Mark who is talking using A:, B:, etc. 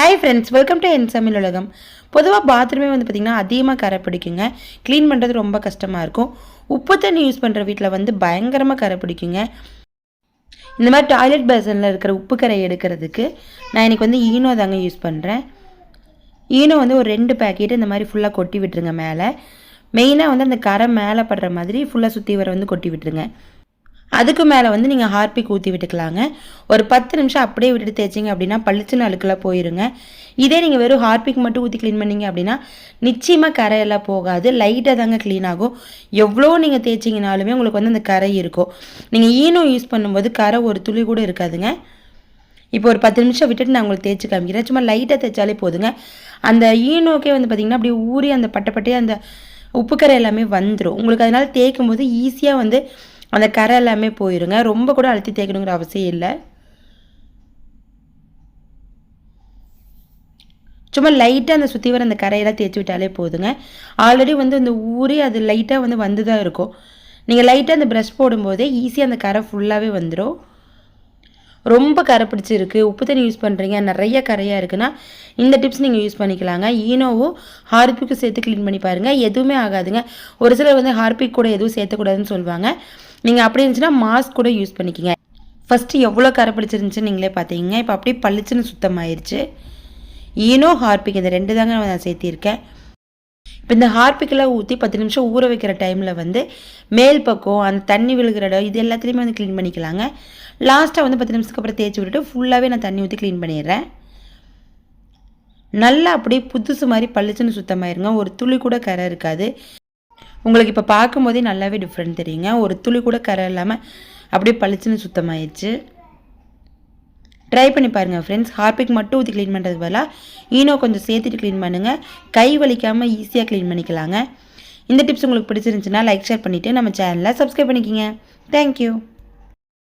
A: Hi friends welcome to என் சமையல் உலகம் பொதுவாக பாத்ரூமே வந்து பார்த்திங்கன்னா அதிகமாக கரை பிடிக்குங்க. க்ளீன் பண்ணுறது ரொம்ப கஷ்டமாக இருக்கும். உப்பு தண்ணி யூஸ் பண்ணுற வீட்டில் வந்து பயங்கரமாக கரை பிடிக்குங்க. இந்த மாதிரி டாய்லெட் பேசனில் இருக்கிற உப்பு கரை எடுக்கிறதுக்கு நான் இன்றைக்கி வந்து ஈனோ தாங்க யூஸ் பண்ணுறேன் ஈனோ வந்து ஒரு ரெண்டு பேக்கெட் இந்த மாதிரி ஃபுல்லாக கொட்டி விட்டுருங்க மேலே. மெயினாக வந்து அந்த கரை மேலே படுற மாதிரி ஃபுல்லாக சுற்றி வர வந்து கொட்டி விட்டுருங்க. அதுக்கு மேலே வந்து நீங்கள் ஹார்பிக் ஊற்றி விட்டுக்கலாங்க. ஒரு பத்து நிமிஷம் அப்படியே விட்டுட்டு தேய்ச்சிங்க அப்படின்னா பளிச்சுன்னு அழுக்கெல்லாம் போயிருங்க. இதே நீங்கள் வெறும் ஹார்பிக் மட்டும் ஊற்றி க்ளீன் பண்ணீங்க அப்படின்னா நிச்சயமாக கரையெல்லாம் போகாது. லைட்டாக தாங்க க்ளீன் ஆகும். எவ்வளோ நீங்கள் தேய்ச்சிங்கனாலுமே உங்களுக்கு வந்து அந்த கரை இருக்கும். நீங்கள் ஈனோ யூஸ் பண்ணும்போது கரை ஒரு துளி கூட இருக்காதுங்க. இப்போ ஒரு பத்து நிமிஷம் விட்டுட்டு நான் உங்களுக்கு தேய்ச்சி காமிக்கிறேன். சும்மா லைட்டாக தேய்ச்சாலே போதுங்க. அந்த ஈனோக்கே வந்து பார்த்திங்கன்னா அப்படியே ஊறி அந்த பட்டப்பட்டே அந்த உப்பு கரை எல்லாமே வந்துடும் உங்களுக்கு அதனால் தேய்க்கும் போது ஈஸியாக வந்து அந்த கரை எல்லாமே போயிருங்க. ரொம்ப கூட அழுத்தி தேய்க்கணுங்கிற அவசியம் இல்லை. சும்மா லைட்டாக அந்த சுற்றி வர அந்த கரையெல்லாம் தேய்ச்சி விட்டாலே போதுங்க. ஆல்ரெடி வந்து இந்த ஊறி அது லைட்டாக வந்து வந்து தான் இருக்கும். நீங்கள் லைட்டாக அந்த ப்ரஷ் போடும்போதே ஈஸியாக அந்த கரை ஃபுல்லாகவே வந்துடும் ரொம்ப கரை பிடிச்சிருக்கு. உப்பு தண்ணி யூஸ் பண்ணுறீங்க நிறைய கரையாக இருக்குன்னா இந்த டிப்ஸ் நீங்கள் யூஸ் பண்ணிக்கலாங்க. ஈனோவும் ஹார்பிக்கும் சேர்த்து க்ளீன் பண்ணி பாருங்கள் எதுவுமே ஆகாதுங்க. ஒரு சிலர் வந்து ஹார்பிக் கூட எதுவும் சேர்த்தக்கூடாதுன்னு சொல்லுவாங்க. நீங்கள் அப்படி இருந்துச்சுன்னா மாஸ்க் கூட யூஸ் பண்ணிக்கோங்க. ஃபஸ்ட்டு எவ்வளோ கரை பிடிச்சிருந்துச்சுன்னு நீங்களே பார்த்தீங்க இப்போ அப்படியே பளிச்சுன்னு சுத்தமாயிருச்சு. ஈனோ ஹார்பிக் இந்த ரெண்டு தாங்க நான் சேர்த்திருக்கேன். இப்போ இந்த ஹார்பிக்கெல்லாம் ஊற்றி பத்து நிமிஷம் ஊற வைக்கிற டைமில் வந்து மேல் பக்கம் அந்த தண்ணி விழுகிற இடம் இது எல்லாத்துலேயுமே வந்து க்ளீன் பண்ணிக்கலாங்க. லாஸ்ட்டாக வந்து பத்து நிமிஷத்துக்கு அப்புறம் தேய்ச்சி விட்டுட்டு ஃபுல்லாகவே நான் தண்ணி ஊற்றி க்ளீன் பண்ணிடுறேன். நல்லா அப்படியே புதுசு மாதிரி பளிச்சுன்னு சுத்தமாயிருங்க. ஒரு துளி கூட கரை இருக்காது. உங்களுக்கு இப்போ பார்க்கும்போதே நல்லாவே டிஃப்ரெண்ட் தெரியுங்க. ஒரு துளி கூட கரை இல்லாமல் அப்படியே பளிச்சுன்னு சுத்தமாயிடுச்சு ட்ரை பண்ணி பாருங்கள் ஃப்ரெண்ட்ஸ் ஹார்பிக் மட்டும் ஊற்றி க்ளீன் பண்ணுறதுக்கு பதிலாக ஈனோ கொஞ்சம் சேர்த்துட்டு க்ளீன் பண்ணுங்கள் கை வலிக்காமல் ஈஸியாக க்ளீன் பண்ணிக்கலாங்க. இந்த டிப்ஸ் உங்களுக்கு பிடிச்சிருந்துச்சுன்னா லைக் ஷேர் பண்ணிவிட்டு நம்ம சேனலை சப்ஸ்கிரைப் பண்ணிக்கிங்க. தேங்க்யூ